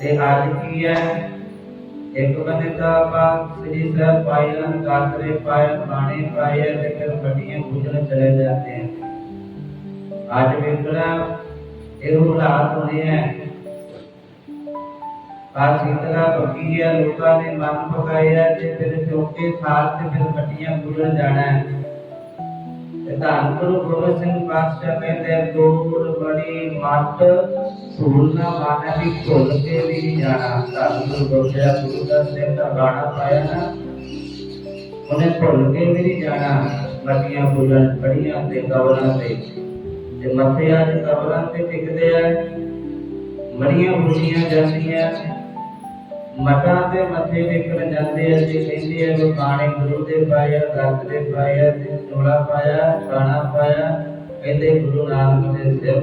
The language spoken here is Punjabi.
ਤੇ ਅੱਜ ਕੀ ਹੈ? ਇੱਕ ਬੰਦੇ ਦਾ ਆਪਾਂ ਸ੍ਰੀ ਸਾਹਿਬ ਪਾਇਆ ਗਾਤਰੇ ਪਾਇਆ ਖਾਣੇ ਪਾਇਆ ਤੇ ਫਿਰ ਵੱਡੀਆਂ ਚਲੇ ਜਾਂਦੇ हैं ਅੱਜ ਵੇਖਣਾ ਇਹ ਹਾਲਾਤ ਹੋਣੇ ਹੈ। ਆ ਸੀਤਲਾ ਪੱਕੀ ਹੈ, ਲੋਕਾਂ ਨੇ ਮਨ ਪਕਾਇਆ ਤੇ ਫਿਰ ਚੌਕੇ ਸਾਲ ਤੇ ਫਿਰ ਵੱਡੀਆਂ ਗੁਜਰਨ ਜਾਣਾ ਹੈ। ਤੇ ਧੰਨ ਗੁਰੂ ਗੋਬਿੰਦ ਸਿੰਘ ਪਾਤਸ਼ਾਹ ਕਹਿੰਦੇ ਗੋਲ ਬੜੀ ਮੱਤ ਸੂਲਨਾ ਮਾਨਾ ਵੀ ਭੁੱਲ ਕੇ ਵੀ ਨਹੀਂ ਜਾਣਾ ਧੰਨ ਗੁਰੂ ਗੁਰੂ ਦਾ ਸਿੰਘ ਦਾ ਬਾਣਾ ਪਾਇਆ ਨਾ। ਉਹਨੇ ਭੁੱਲ ਕੇ ਵੀ ਨਹੀਂ ਜਾਣਾ। ਮੱਤੀਆਂ ਬੁਲਣ ਬੜੀਆਂ ਤੇ ਕਬਰਾਂ ਤੇ। ਤੇ ਮੱਥੇ ਅੱਜ ਕਬਰਾਂ ਤੇ ਟਿਕਦੇ ਆ। ਮੜੀਆਂ ਬੁਲੀਆਂ ਜਾਂਦੀਆਂ। ਮਠਾਂ ਤੇ ਮੱਥੇ ਟੇਕਣ ਜਾਂਦੇ ਆ ਤੇ ਕਹਿੰਦੇ ਆ, ਵੀ ਬਾਣੇ ਗੁਰੂ ਦੇ ਪਾਇਆ ਗੰਦ ਦੇ ਪਾਇਆ, ਤੇ ਚੋਲਾ ਪਾਇਆ ਗਾਣਾ ਪਾਇਆ। ਕਹਿੰਦੇ ਗੁਰੂ ਨਾਨਕ ਦੇ ਸਿਰ